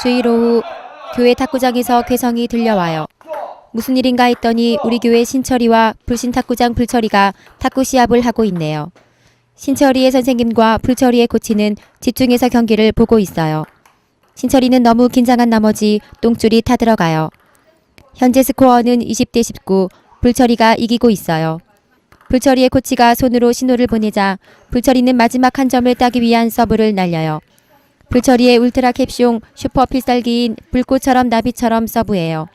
주일 오후 교회 탁구장에서 괴성이 들려와요. 무슨 일인가 했더니 우리 교회 신철이와 불신 탁구장 불철이가 탁구 시합을 하고 있네요. 신철이의 선생님과 불철이의 코치는 집중해서 경기를 보고 있어요. 신철이는 너무 긴장한 나머지 똥줄이 타들어가요. 현재 스코어는 20대 19, 불철이가 이기고 있어요. 불철이의 코치가 손으로 신호를 보내자 불철이는 마지막 한 점을 따기 위한 서브를 날려요. 불철이의 울트라 캡숑 슈퍼 필살기인 불꽃처럼 나비처럼 서브예요.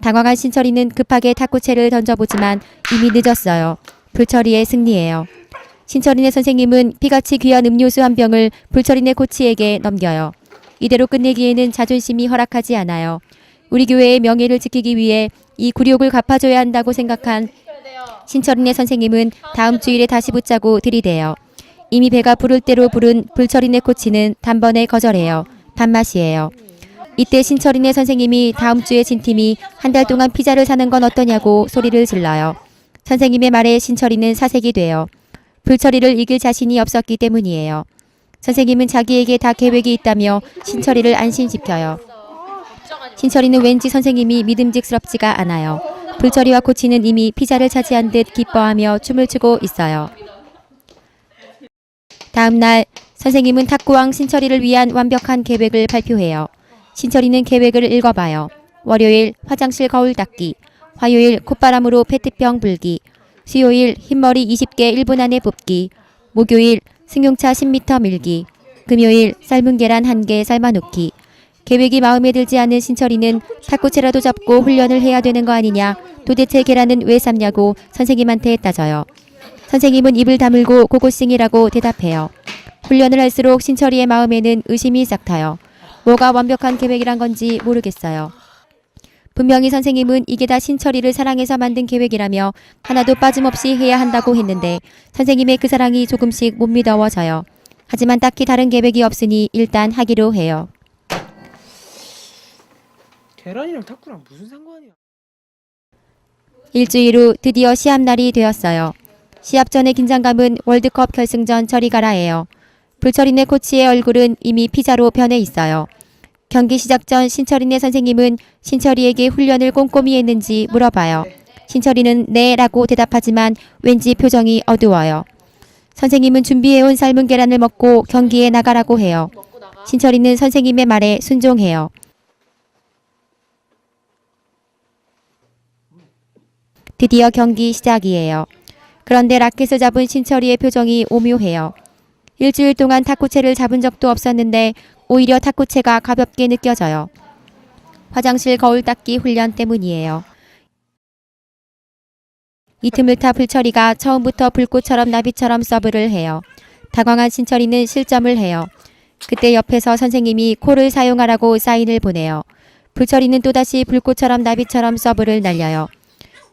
당황한 신철이는 급하게 탁구채를 던져보지만 이미 늦었어요. 불철이의 승리예요. 신철이네 선생님은 피같이 귀한 음료수 한 병을 불철이네 코치에게 넘겨요. 이대로 끝내기에는 자존심이 허락하지 않아요. 우리 교회의 명예를 지키기 위해 이 굴욕을 갚아줘야 한다고 생각한 신철이네 선생님은 다음 주일에 다시 붙자고 들이대요. 이미 배가 부를 대로 부른 불철이네 코치는 단번에 거절해요. 단맛이에요. 이때 신철이네 선생님이 다음 주에 진 팀이 한 달 동안 피자를 사는 건 어떠냐고 소리를 질러요. 선생님의 말에 신철이는 사색이 돼요. 불철이를 이길 자신이 없었기 때문이에요. 선생님은 자기에게 다 계획이 있다며 신철이를 안심시켜요. 신철이는 왠지 선생님이 믿음직스럽지가 않아요. 불철이와 코치는 이미 피자를 차지한 듯 기뻐하며 춤을 추고 있어요. 다음 날 선생님은 탁구왕 신철이를 위한 완벽한 계획을 발표해요. 신철이는 계획을 읽어봐요. 월요일 화장실 거울 닦기, 화요일 콧바람으로 페트병 불기, 수요일 흰머리 20개 1분 안에 뽑기, 목요일 승용차 10m 밀기, 금요일 삶은 계란 1개 삶아놓기. 계획이 마음에 들지 않은 신철이는 탁구채라도 잡고 훈련을 해야 되는 거 아니냐, 도대체 계란은 왜 삶냐고 선생님한테 따져요. 선생님은 입을 다물고 고고싱이라고 대답해요. 훈련을 할수록 신철이의 마음에는 의심이 싹 타요. 뭐가 완벽한 계획이란 건지 모르겠어요. 분명히 선생님은 이게 다 신철이를 사랑해서 만든 계획이라며 하나도 빠짐없이 해야 한다고 했는데 선생님의 그 사랑이 조금씩 못 믿어워져요. 하지만 딱히 다른 계획이 없으니 일단 하기로 해요. 계란이랑 탁구랑 무슨 상관이야? 일주일 후 드디어 시합 날이 되었어요. 시합 전의 긴장감은 월드컵 결승전 처리가라예요. 불철이네 코치의 얼굴은 이미 피자로 변해 있어요. 경기 시작 전 신철이네 선생님은 신철이에게 훈련을 꼼꼼히 했는지 물어봐요. 신철이는 네 라고 대답하지만 왠지 표정이 어두워요. 선생님은 준비해온 삶은 계란을 먹고 경기에 나가라고 해요. 신철이는 선생님의 말에 순종해요. 드디어 경기 시작이에요. 그런데 라켓을 잡은 신철이의 표정이 오묘해요. 일주일 동안 탁구채를 잡은 적도 없었는데 오히려 탁구채가 가볍게 느껴져요. 화장실 거울 닦기 훈련 때문이에요. 이 틈을 타 불철이가 처음부터 불꽃처럼 나비처럼 서브를 해요. 당황한 신철이는 실점을 해요. 그때 옆에서 선생님이 콜을 사용하라고 사인을 보내요. 불철이는 또다시 불꽃처럼 나비처럼 서브를 날려요.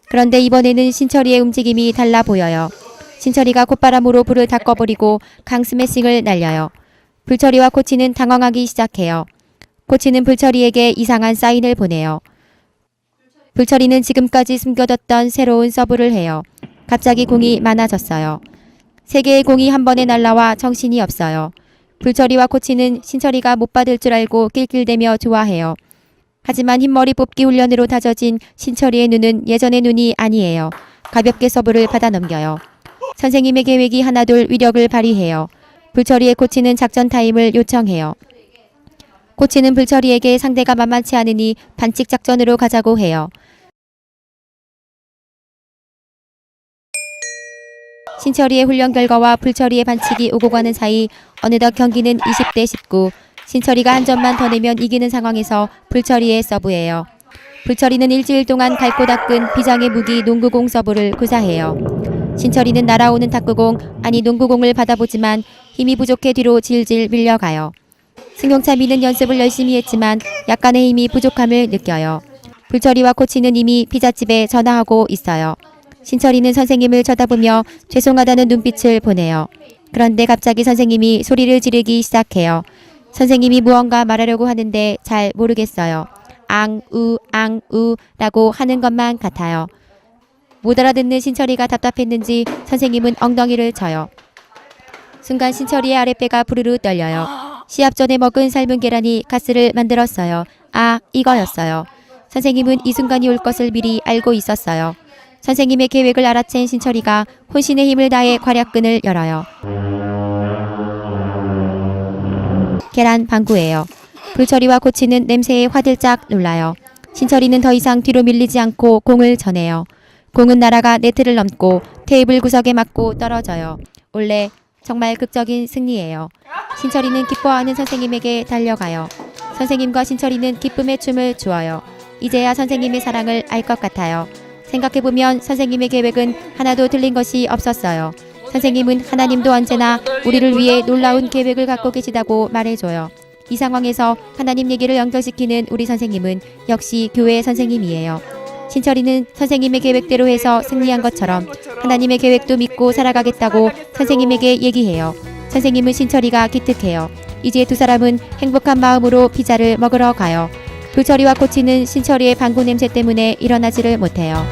그런데 이번에는 신철이의 움직임이 달라 보여요. 신철이가 콧바람으로 불을 다 꺼버리고 강 스매싱을 날려요. 불철이와 코치는 당황하기 시작해요. 코치는 불철이에게 이상한 사인을 보내요. 불철이는 지금까지 숨겨뒀던 새로운 서브를 해요. 갑자기 공이 많아졌어요. 세 개의 공이 한 번에 날라와 정신이 없어요. 불철이와 코치는 신철이가 못 받을 줄 알고 낄낄대며 좋아해요. 하지만 흰머리 뽑기 훈련으로 다져진 신철이의 눈은 예전의 눈이 아니에요. 가볍게 서브를 받아 넘겨요. 선생님의 계획이 하나둘 위력을 발휘해요. 불철이의 코치는 작전 타임을 요청해요. 코치는 불철이에게 상대가 만만치 않으니 반칙 작전으로 가자고 해요. 신철이의 훈련 결과와 불철이의 반칙이 오고 가는 사이 어느덧 경기는 20대 19. 신철이가 한 점만 더 내면 이기는 상황에서 불철이의 서브예요. 불철이는 일주일 동안 갈고 닦은 비장의 무기 농구공 서브를 구사해요. 신철이는 날아오는 탁구공 아니 농구공을 받아보지만 힘이 부족해 뒤로 질질 밀려가요. 승용차 미는 연습을 열심히 했지만 약간의 힘이 부족함을 느껴요. 불철이와 코치는 이미 피자집에 전화하고 있어요. 신철이는 선생님을 쳐다보며 죄송하다는 눈빛을 보내요. 그런데 갑자기 선생님이 소리를 지르기 시작해요. 선생님이 무언가 말하려고 하는데 잘 모르겠어요. 앙 우 앙 우 라고 하는 것만 같아요. 못 알아듣는 신철이가 답답했는지 선생님은 엉덩이를 쳐요. 순간 신철이의 아랫배가 부르르 떨려요. 시합 전에 먹은 삶은 계란이 가스를 만들었어요. 아, 이거였어요. 선생님은 이 순간이 올 것을 미리 알고 있었어요. 선생님의 계획을 알아챈 신철이가 혼신의 힘을 다해 괄약근을 열어요. 계란 방구예요. 불철이와 고치는 냄새에 화들짝 놀라요. 신철이는 더 이상 뒤로 밀리지 않고 공을 전해요. 공은 날아가 네트를 넘고 테이블 구석에 맞고 떨어져요. 원래 정말 극적인 승리예요. 신철이는 기뻐하는 선생님에게 달려가요. 선생님과 신철이는 기쁨의 춤을 추어요. 이제야 선생님의 사랑을 알 것 같아요. 생각해보면 선생님의 계획은 하나도 틀린 것이 없었어요. 선생님은 하나님도 언제나 우리를 위해 놀라운 계획을 갖고 계시다고 말해줘요. 이 상황에서 하나님 얘기를 연결시키는 우리 선생님은 역시 교회 선생님이에요. 신철이는 선생님의 계획대로 해서 승리한 것처럼 하나님의 계획도 믿고 살아가겠다고 선생님에게 얘기해요. 선생님은 신철이가 기특해요. 이제 두 사람은 행복한 마음으로 피자를 먹으러 가요. 불철이와 코치는 신철이의 방구 냄새 때문에 일어나지를 못해요.